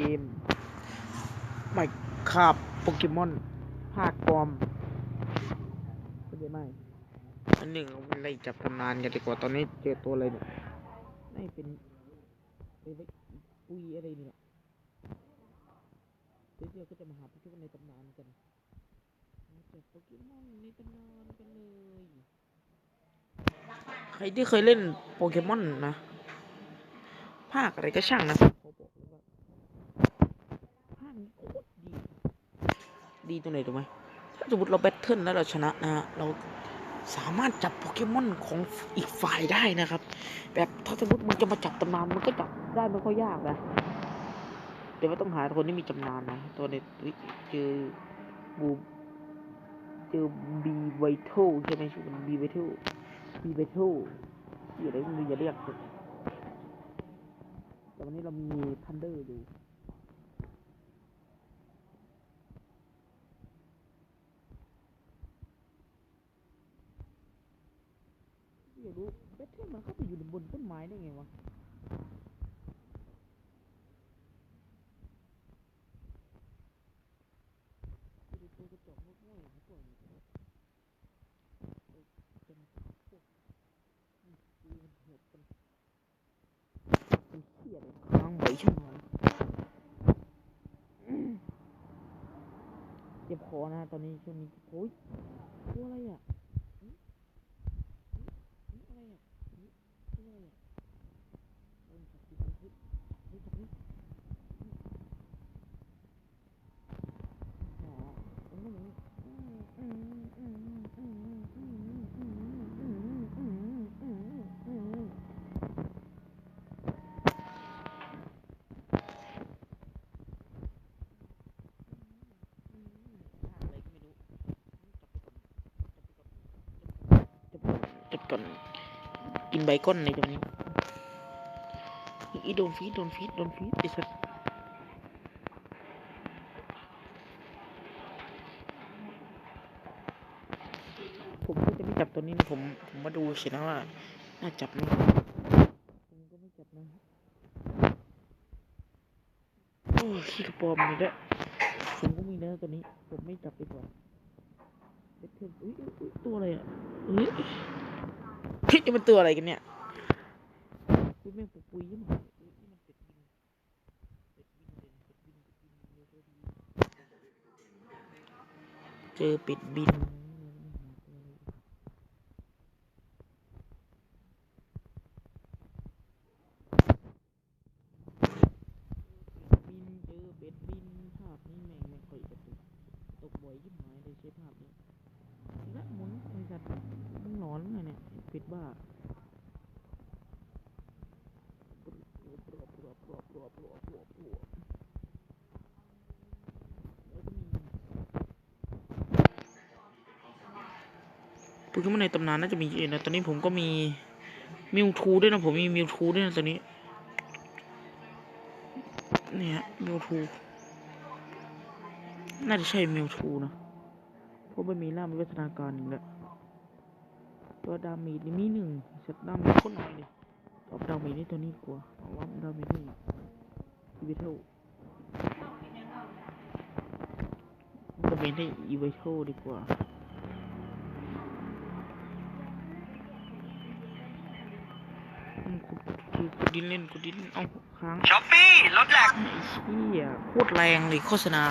เกมไม่คาบโปเกมอนภาคปลอมเข้าใจไหมอันหนึ่งเอาไปไล่จับตำนานกันดีกว่าตอนนี้เจอตัวอะไรเนี่ยน่าจะเป็นเป็นไว้อุยอะไรเนี่ยเดี๋ยวเราก็จะมาหาโปเกมอนในตำนานกันมาจับโปเกมอนในตำนานกันเลย ใครที่เคยเล่นโปเกมอนนะภาคอะไรก็ช่างนะเขาบอกเลยว่าภาคนี้โคตรดี ดีตรงไหนรู้ไหมถ้าสมมติเราแบทเทิลแล้วเราชนะนะฮะเราสามารถจับโปเกมอนของอีกฝ่ายได้นะครับ แบบถ้าสมมติมันจะมาจับตำนานมันก็จับได้ไม่ค่อยยากนะแต่ว่าต้องหาคนที่มีตำนานนะ ตัวในเจอบูเจอบีไวท์ใช่ไหมชื่อมันบีไวท์บีเบทูที่อะไรไม่รู้อย่าเรียกแต่วันนี้เรามีทันเดอร์อยู่อยากรู้เบทเทน มันเข้าไปอยู่บนต้นไม้ได้ไงวะตัวกระจกงอกๆอย่างนี้ก่อนพวกดูมันหดกันเป็นเขี้ยเลยค้างไว้ชั่วโมงเจ็บคอนะตอนนี้ช่วงนี้โอ้ย ก่อนจับไปก่อนจับไปก่อน กินใบก้อนในตรงนี้อีโดนฟีดโดนฟีดโดนฟีดไอ้สัสผมก็จะไม่จับตัวนี้นะผมผมมาดูเฉยนะว่า น่าจับไหมผมก็ไม่จับนะโอ้ยขี้กระปอมนี่แหละผมก็มีนะตัวนี้ ผมไม่จับไปก่อนเบ็ดเทิลอุ้ยอุ๊ยตัวอะไรอะเฮ้ย เฮ้ยนี่มันตัวอะไรกันเนี่ยอุ้ยแม่งปุกปุยยังไงอุ้ยนี่มันเป็ดบินเป็ดบินเด่นเป็ดบินเจอป็ดบินบินเจอเป็ดบินภาพนี้แม่งไม่ค่อยกระตุกตกบ่อยยิ่งหายเลยใช้ภาพนี้ และหมุนไอ้สัตว์มึงหลอนไงเนี่ยป็ดบ้าปลวบปลวบปลวบปลวบปลวบปลวบปลวบแล้วก็มีโปเกมอนในตำนานน่าจะมีเยอะนะ ตอนนี้ผมก็มีมิวทูด้วยนะ ผมมีมิวทูด้วยนะตอนนี้ เนี่ยมิวทู น่าจะใช่มิวทูนะ เพราะไม่มีร่างมีวัฒนาการอีกแล้วตัวดาเมจนี่มีหนึ่งสัตว์ดาเมจโคตรน้อยเลยตอบดาเมจนี่ตัวนี้ดีกว่าเอาว่าดาเมจนี่อีเวทเทลดาเมจให้อีเวทเทลดีกว่าอืมกูกูกูดินเล่นกูดินเอาค้างช้อปปี้ลดแหลกไอ้เชี่ยโคตรแรงเลยโฆษณา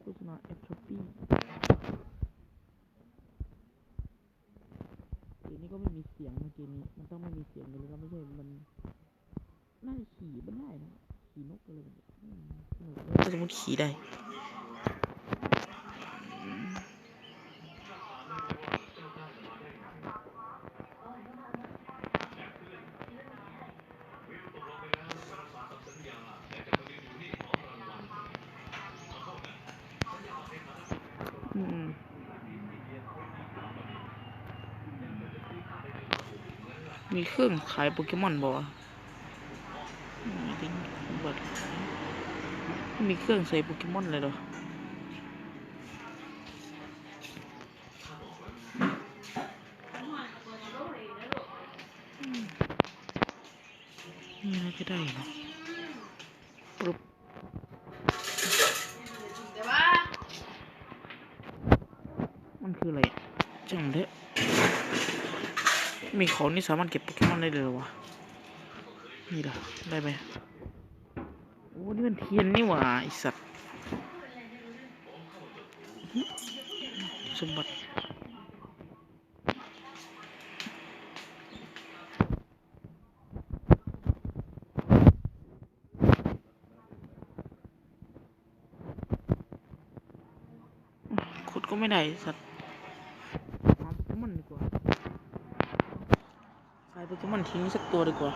โฆษณาแอปช้อปปี้เกมนี้ก็ไม่มีเสี ยงนะเกมนี้ มันต้องไม่มีเสียงเลยแล้วไม่ใช่ มันน่าจะขี่มันได้นะ ขี่นกอะไรแบบนี้อืมสนุกเลยถ้าสมมติขี่ได้อืม มีเครื่องขายโปเกมอนบ่มีเครื่องใส่โปเกมอนเลยเหรอนี่อะไรก็ได้นะมันคืออะไรจังเด้ มีของนี่สามารถเก็บโปเกมอนได้เลยเหรอวะนี่เหรอได้ไหมโอ้นี่มันเทียนนี่หว่าไอสัตว์สมบัติขุดก็ไม่ได้สัตว์หาโปเกมอนดีกว่าขายโป เกมอนทิ้งสักตัวดีกว่า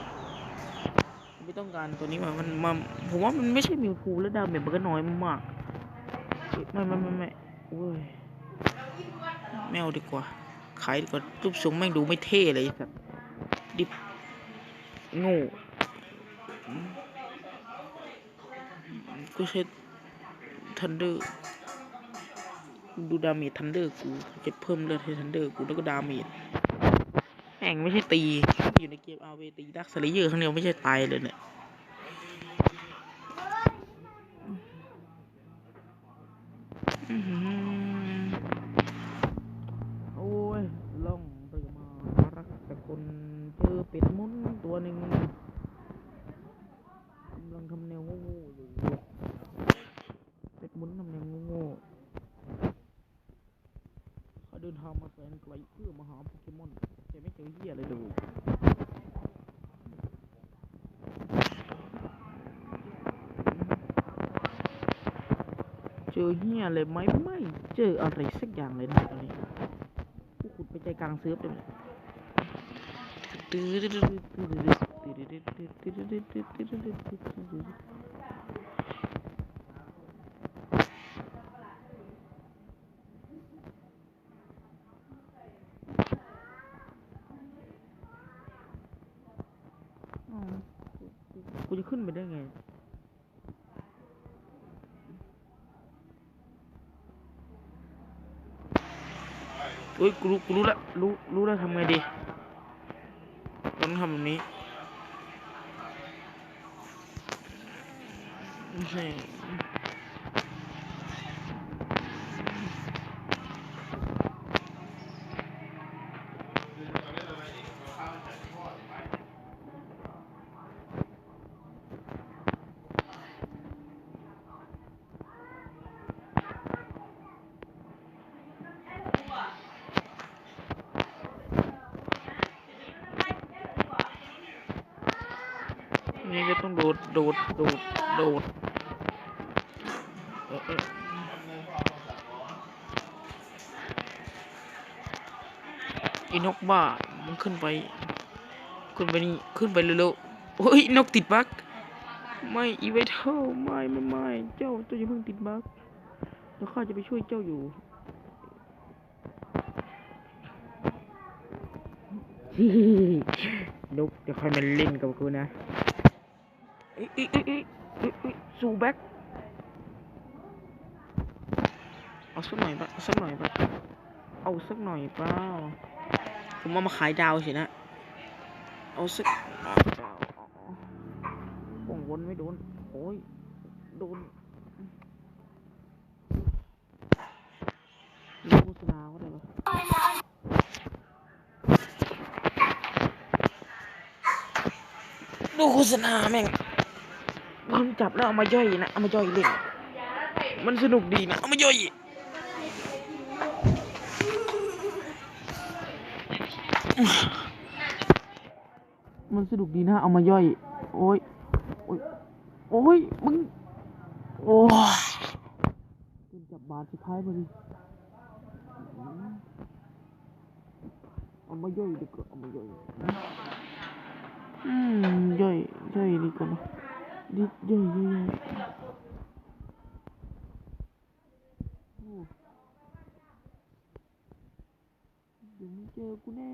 ไม่ต้องการตัวนี้มามันมาผมว่ามันไม่ใช่มิวพูแล้วดาวเมจมันก็น้อยมากไม่ไม่ไม่ไม่โอ้ยไม่เอาดีกว่า ขายดีกว่ารูปทรงแม่งดูไม่เท่เลยสัตว์ดิบโง่ก็ใช้ทันเดอร์ดูดาเมจทันเดอร์กูจะเพิ่มเลือดให้ทันเดอร์กูแล้วก็ดาเมจ แม่งไม่ใช่ตี อยู่ในเกมอาเวตีดักสเลเยอร์ครั้งเดียวไม่ใช่ตายเลยเนี่ยอือหือโอ้ยล่องเรือมารักแต่คนเจอเป็ดมุนตัวหนึ่งกำลังทำแนวโง่ๆอยู่เป็ดมุนทำแนวโง่ๆเขาเดินทางมาแสนไกลเพื่อมาหาโปเกมอน แต่ไม่เจอเหี้ยอะไรเลยเจอเหี้ยเลยไหมไม่เจออะไรสักอย่างเลยนะตอนนี้กูขุดไปใจกลางเซิร์ฟเลยอ๋อ กูจะขึ้นไปได้ไงเฮ้ยกูรู้กูรู้ละรู้รู้แล้วทำไงดีต้องทำแบบนี้ไม่ใช่ นี่ก็ต้องดดโดดโดดโดดเออเอออีนกบ้า มันขึ้นไป ขึ้นไปนี่ ขึ้นไปเร็วๆโอ้ย นกติดบั๊กไม่อีเวเทอร์ไม่ไม่ไม่เจ้าเจ้าอย่าเพิ่งติดบั๊กเดี๋ยวข้าจะไปช่วยเจ้าอยู่นกจะค่อยมาเล่นกับกูนะ อ้ยเอ้ยเอ้ยเอ้ยเอ้ยเอ้ยซูแบ็กเอาสักหน่อยปะเอาสักหน่อยปะเอาสักหน่อยเปล่าผมเอามาขายดาวเฉยนะ เอาสักหน่อยเปล่าป่งวนไม่โดน โอ้ย โดนดูโฆษณาก็ได้ปะดูโฆษณาแม่ง จับแล้วเอามาย่อยนะ เอามาย่อยเล่นมันสนุกดีนะ เอามาย่อยมันสนุกดีนะเอามาย่อย โอ้ย โอ้ย โอ้ย มึง โอ้ยโดนจับบาดสุดท้ายพอดีเอามาย่อยดีกว่าเอามาย่อย อืม ย่อย ย่อยดีกว่านะ ดิย่อยอยย่อยอ้เดี๋ยวมึงเจอกูแน่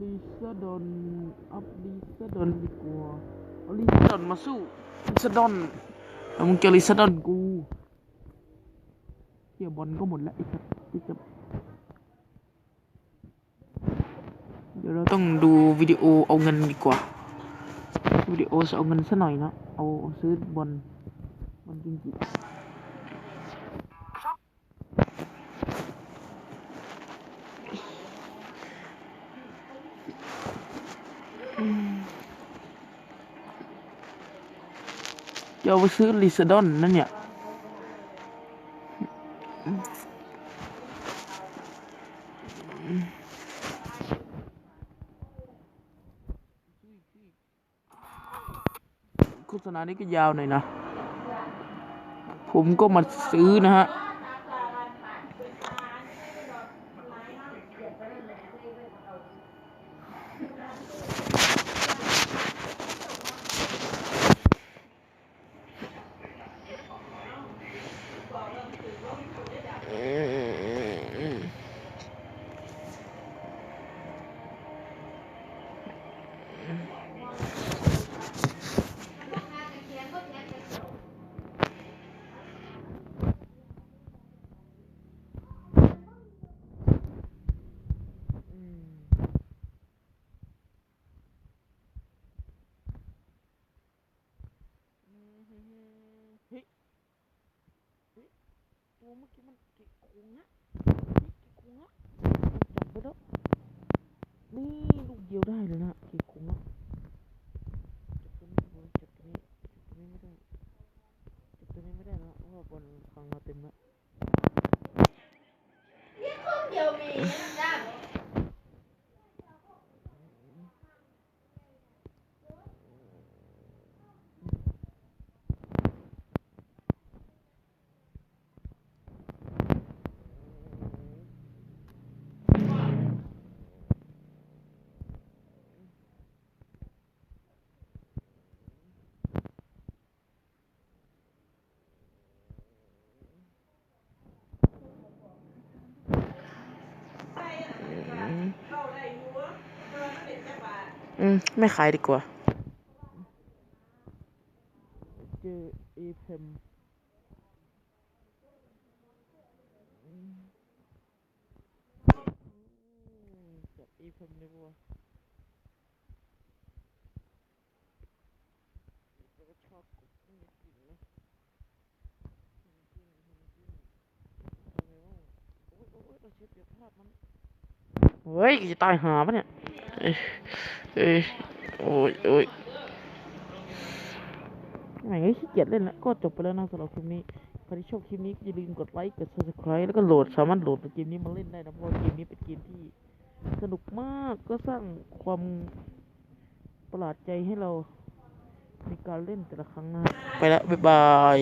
ลิซาดอนอัพลิซาดอนดีกว่าเอาลิซาดอนมาสู้ลิซาดอน แล้วมึงเจอลิซาดอนกูเฮียบอลก็หมดแล้วไอ้สัสที่จะเดี๋ยวเราต้องดูวิดีโอเอาเงินดีกว่า วิดีโอจะเอาเงินซะหน่อยนะ เอาซื้อบอลบอลจริงๆอื จะเอาไปซื้อลิซดอนนั่นเนี่ย โฆษณานี้ก็ยาวหน่อยนะ ผมก็มาซื้อนะฮะ ตัวเมื่อกี้มันเกะโกงนะเฮ้ยเกะโกงนะจับไปแล้วนี่ลูกเดียวได้เลยนะเกะโกงนะจับตัวนี้บอลจับตัวนี้จับตัวนี้ไม่ได้จับตัวนี้ไม่ได้นะเพราะว่าบอลฟังมาเต็มแล้ว เดียวมีจ้า อืม ไม่ขายดีกว่า เจอเอเพมจับเอเพมเลยวัวชอบกบนี่กินนะกินกินกินอะไรวะโอ้ยโอ้ยเราเช็ดเดี๋ยวพลาดมัน เฮ้ยจะตายหาปะเนี่ยเอ้ยเอ้ยโอ้ยโอ้ยไหนก็ขี้เกียจเล่นแล้วก็จบไปแล้วนะสำหรับคลิปนี้ใครที่ชอบคลิปนี้ก็อย่าลืมกดไลค์กด subscribe แล้วก็โหลดสามารถโหลดเกมนี้มาเล่นได้นะเพราะว่าเกมนี้เป็นเกมที่สนุกมากก็สร้างความประหลาดใจให้เราในการเล่นแต่ละครั้งนะ ไปแล้ว บ๊ายบาย